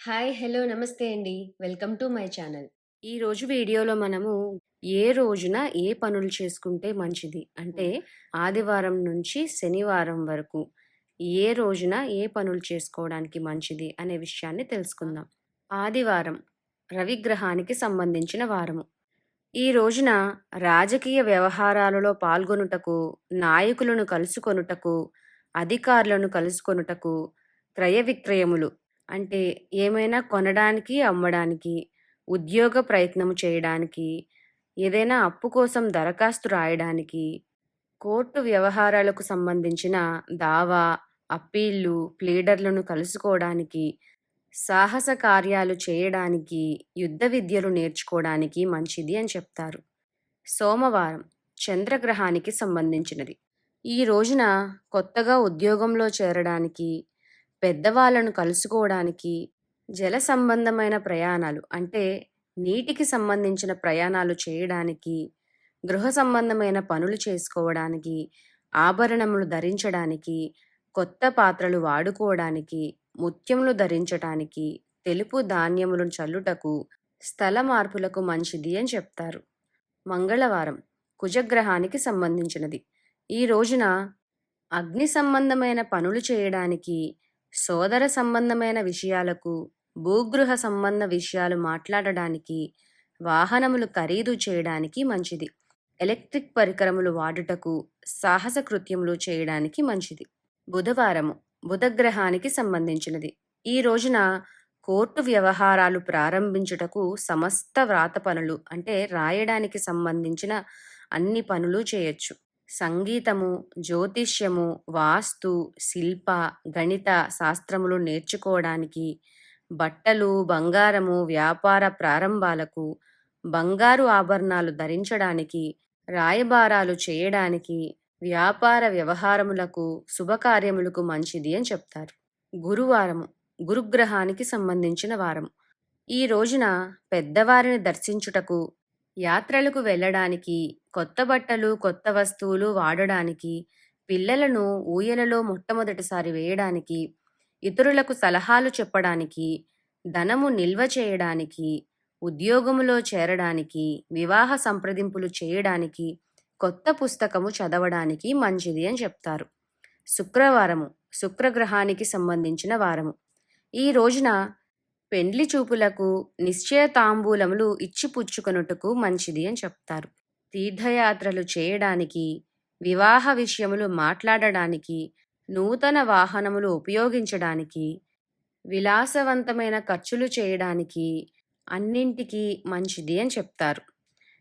Hi! Hello! నమస్తే అండి. Welcome to my channel. ఈరోజు వీడియోలో మనము ఏ రోజున ఏ పనులు చేసుకుంటే మంచిది? అంటే ఆదివారం నుంచి శనివారం వరకు ఏ రోజున ఏ పనులు చేసుకోవడానికి మంచిది అనే విషయాన్ని తెలుసుకుందాం. ఆదివారం రవిగ్రహానికి సంబంధించిన వారము. ఈ రోజున రాజకీయ వ్యవహారాలలో పాల్గొనుటకు, నాయకులను కలుసుకొనుటకు, అధికారులను కలుసుకొనుటకు, క్రయ విక్రయములు అంటే ఏమైనా కొనడానికి, అమ్మడానికి, ఉద్యోగ ప్రయత్నం చేయడానికి, ఏదైనా అప్పు కోసం దరఖాస్తు రాయడానికి, కోర్టు వ్యవహారాలకు సంబంధించిన దావా, అప్పీళ్ళు, ప్లీడర్లను కలుసుకోవడానికి, సాహస కార్యాలు చేయడానికి, యుద్ధ విద్యలు నేర్చుకోవడానికి మంచిది అని చెప్తారు. సోమవారం చంద్రగ్రహానికి సంబంధించినది. ఈ రోజున కొత్తగా ఉద్యోగంలో చేరడానికి, పెద్దవాళ్ళను కలుసుకోవడానికి, జల సంబంధమైన ప్రయాణాలు అంటే నీటికి సంబంధించిన ప్రయాణాలు చేయడానికి, గృహ సంబంధమైన పనులు చేసుకోవడానికి, ఆభరణములు ధరించడానికి, కొత్త పాత్రలు వాడుకోవడానికి, ముత్యములు ధరించటానికి, తెలుపు ధాన్యములను చల్లుటకు, స్థల మార్పులకు మంచిది అని చెప్తారు. మంగళవారం కుజగ్రహానికి సంబంధించినది. ఈ రోజున అగ్ని సంబంధమైన పనులు చేయడానికి, సోదర సంబంధమైన విషయాలకు, భూగృహ సంబంధ విషయాలు మాట్లాడడానికి, వాహనములు ఖరీదు చేయడానికి మంచిది. ఎలక్ట్రిక్ పరికరములు వాడుటకు, సాహస కృత్యములు చేయడానికి మంచిది. బుధవారము బుధగ్రహానికి సంబంధించినది. ఈ రోజున కోర్టు వ్యవహారాలు ప్రారంభించుటకు సమస్త వ్రాత పనులు అంటే రాయడానికి సంబంధించిన అన్ని పనులు చేయొచ్చు. సంగీతము, జ్యోతిష్యము, వాస్తు, శిల్ప, గణిత శాస్త్రములు నేర్చుకోవడానికి, బట్టలు, బంగారము వ్యాపార ప్రారంభాలకు, బంగారు ఆభరణాలు ధరించడానికి, రాయబారాలు చేయడానికి, వ్యాపార వ్యవహారములకు, శుభకార్యములకు మంచిది అని చెప్తారు. గురువారము గురుగ్రహానికి సంబంధించిన వారము. ఈ రోజున పెద్దవారిని దర్శించుటకు, యాత్రలకు వెళ్ళడానికి, కొత్త బట్టలు, కొత్త వస్తువులు వాడడానికి, పిల్లలను ఊయలలో మొట్టమొదటిసారి వేయడానికి, ఇతరులకు సలహాలు చెప్పడానికి, ధనము నిల్వ చేయడానికి, ఉద్యోగములో చేరడానికి, వివాహ సంప్రదింపులు చేయడానికి, కొత్త పుస్తకము చదవడానికి మంచిది అని చెప్తారు. శుక్రవారము శుక్రగ్రహానికి సంబంధించిన వారము. ఈ రోజున పెండ్లి చూపులకు, నిశ్చయతాంబూలములు ఇచ్చిపుచ్చుకొనుటకు మంచిది అని చెప్తారు. తీర్థయాత్రలు చేయడానికి, వివాహ విషయములు మాట్లాడడానికి, నూతన వాహనములు ఉపయోగించడానికి, విలాసవంతమైన ఖర్చులు చేయడానికి అన్నింటికీ మంచిది అని చెప్తారు.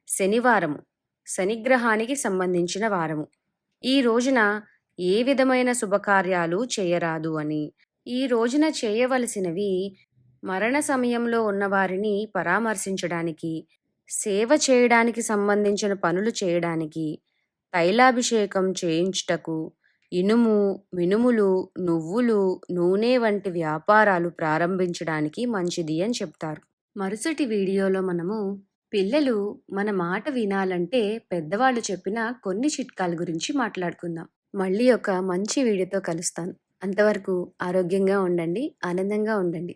శనివారము శనిగ్రహానికి సంబంధించిన వారము. ఈ రోజున ఏ విధమైన శుభకార్యాలు చేయరాదు అని, ఈ రోజున చేయవలసినవి మరణ సమయంలో ఉన్నవారిని పరామర్శించడానికి, సేవ చేయడానికి సంబంధించిన పనులు చేయడానికి, తైలాభిషేకం చేయించుటకు, ఇనుము, మినుములు, నువ్వులు, నూనె వంటి వ్యాపారాలు ప్రారంభించడానికి మంచిది అని చెప్తారు. మరుసటి వీడియోలో మనము పిల్లలు మన మాట వినాలంటే పెద్దవాళ్ళు చెప్పిన కొన్ని చిట్కాల గురించి మాట్లాడుకుందాం. మళ్ళీ ఒక మంచి వీడియోతో కలుస్తాను. అంతవరకు ఆరోగ్యంగా ఉండండి, ఆనందంగా ఉండండి.